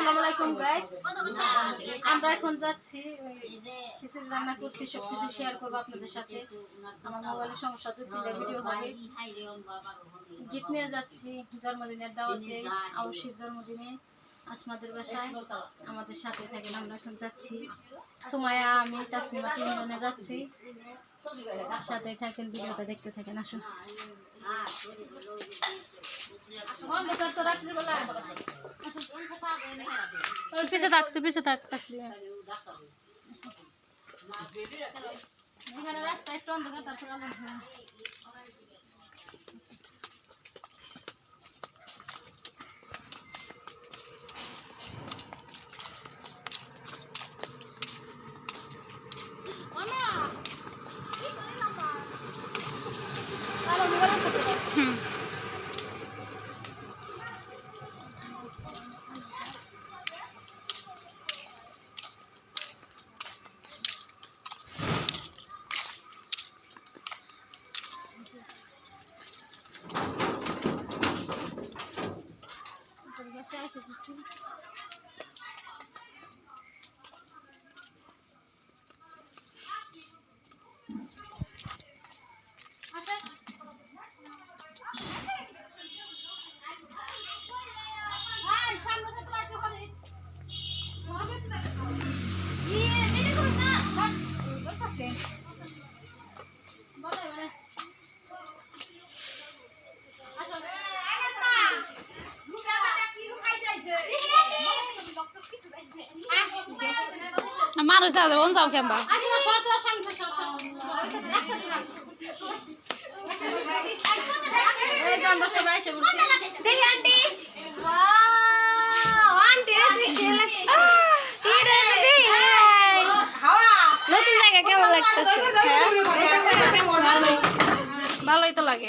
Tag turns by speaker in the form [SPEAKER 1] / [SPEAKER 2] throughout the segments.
[SPEAKER 1] আসসালামু গাইস আমরা এখন যাচ্ছি খিচুড়ি রান্না করছি শেয়ার করব আপনাদের সাথে। আমার মোবাইলের সমস্যা ভিডিও হবে। গিফট নিয়ে যাচ্ছি, জন্মদিনের দাওয়াতে, আউশির জন্মদিনে, আসমাদের বাসায়। আমাদের সাথে থাকেন, আমরা এখন যাচ্ছি। সুমায়া আমি, তাসমিমা তিনজনে যাচ্ছি। সাথে থাকেন, ভিডিওটা দেখতে থাকেন, আসুন। রাত্রিবেলা ওর পিছে থাক তুই পিছে থাক তাসলিমা এসে বলছি
[SPEAKER 2] দেখি আন্টি। আন্টি নতুন জায়গা কেমন লাগতেছে? ভালোই তো লাগে।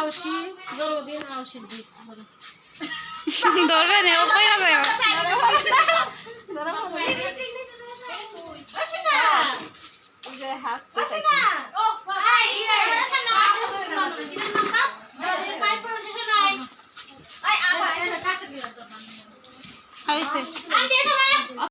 [SPEAKER 1] আউশি জন্মদিন আউশির দিক ধরো।
[SPEAKER 2] ধরবে না ও কইরা যায়
[SPEAKER 1] ও